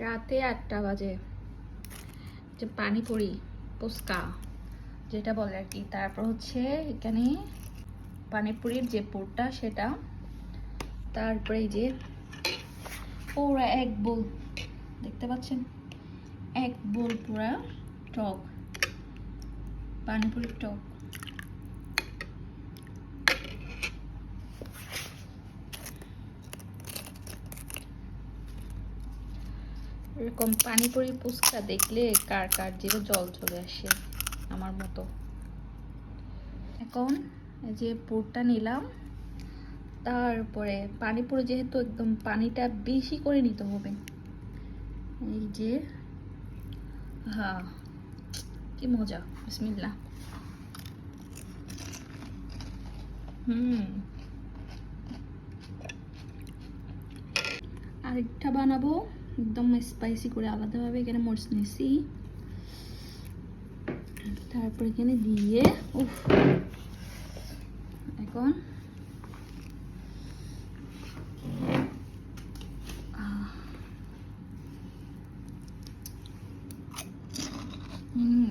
রাতে আটটা বাজে। যে পানিপুরি ফুচকা যেটা বলে আর কি। তারপর হচ্ছে এখানে পানিপুরির যে পুরটা, সেটা তারপরে যে পুরা এক বোল, দেখতে পাচ্ছেন? এক বোল পুরা টক পানিপুরির টক। এরকম পানিপুরি ফুচকা দেখলে কার কার জিরো জল চলে আসে, আমার মতো। এখন যে পুরটা নিলাম, তারপরে পানিপুরি যেহেতু একদম পানিটা বেশি করে নিতে হবে। এই যে হ্যাঁ কি মজা বিসমিল্লা হুম। আরেকটা বানাবো। একদম স্পাইসি করে আলাদাভাবে এখানে মরিচ নিয়েছি তারপর এখানে দিয়ে উফ এখন। হুম